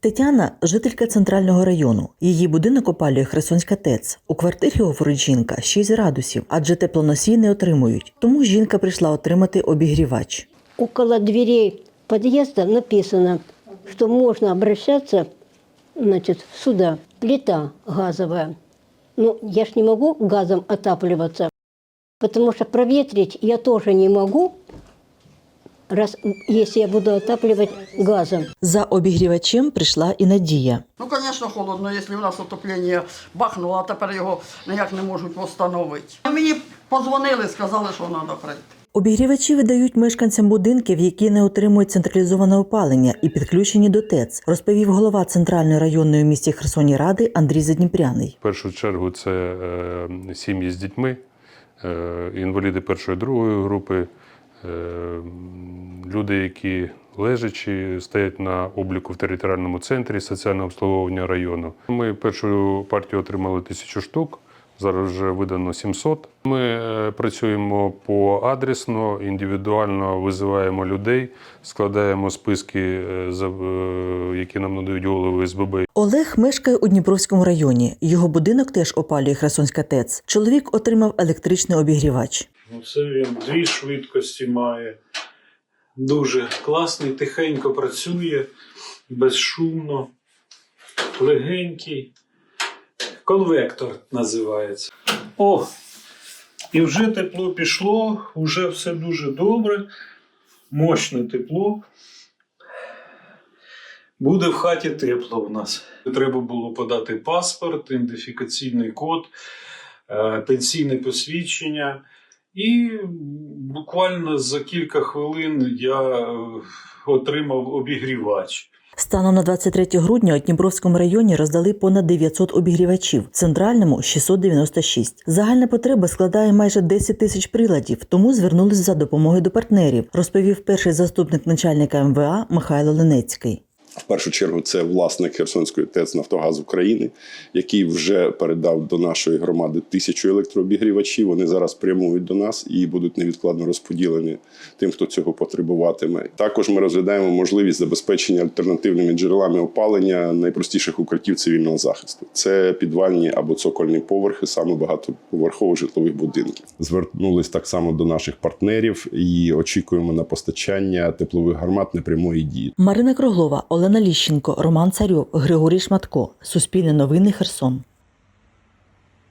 Тетяна жителька центрального району. Її будинок опалює Херсонська ТЕЦ. У квартирі, говорить жінка, 6 градусів, адже теплоносій не отримують. Тому жінка прийшла отримати обігрівач. Около дверей подъезда написано, что можно обращаться значит, сюда. Плита газовая. Ну, я ж не могу газом отапливаться, потому что проветрить я тоже не могу, раз если я буду отапливать газом. За обігрівачем прийшла і Надія. Ну, звісно, холодно, якщо в нас отоплення бахнуло, а тепер його ніяк не можуть встановити. Мені подзвонили, сказали, що треба прийти. Обігрівачі видають мешканцям будинків, які не отримують централізоване опалення і підключені до ТЕЦ, розповів голова центральної районної в місті Херсоні ради Андрій Задніпряний. В першу чергу це е, сім'ї з дітьми, е, інваліди першої другої групи, люди, які лежачі, стоять на обліку в територіальному центрі соціального обслуговування району. Ми першу партію отримали тисячу штук. Зараз вже видано 700. Ми е, працюємо поадресно, індивідуально визиваємо людей, складаємо списки, е, за- е, які нам надають голови СББ Олег мешкає у Дніпровському районі. Його будинок теж опалює Херсонська ТЕЦ. Чоловік отримав електричний обігрівач. Ну, це він дві швидкості має. Дуже класний, тихенько працює, безшумно, легенький. Конвектор називається. О! І вже тепло пішло, вже все дуже добре. Мощне тепло. Буде в хаті тепло у нас. Треба було подати паспорт, ідентифікаційний код, е, пенсійне посвідчення. І буквально за кілька хвилин я е, отримав обігрівач. Станом на 23 грудня у Дніпровському районі роздали понад 900 обігрівачів, центральному 696. Загальна потреба складає майже 10 тисяч приладів, тому звернулись за допомогою до партнерів, розповів перший заступник начальника МВА Михайло Ленецький. В першу чергу це власник Херсонської ТЕЦ Нафтогаз України, який вже передав до нашої громади тисячу електрообігрівачів. Вони зараз прямують до нас і будуть невідкладно розподілені тим, хто цього потребуватиме. Також ми розглядаємо можливість забезпечення альтернативними джерелами опалення найпростіших укриттів цивільного захисту. Це підвальні або цокольні поверхи, саме багатоповерхових житлових будинків. Звернулись так само до наших партнерів і очікуємо на постачання теплових гармат непрямої дії. Марина Круглова, Олена Ліщенко, Роман Царьов, Григорій Шматко. Суспільне новини Херсон.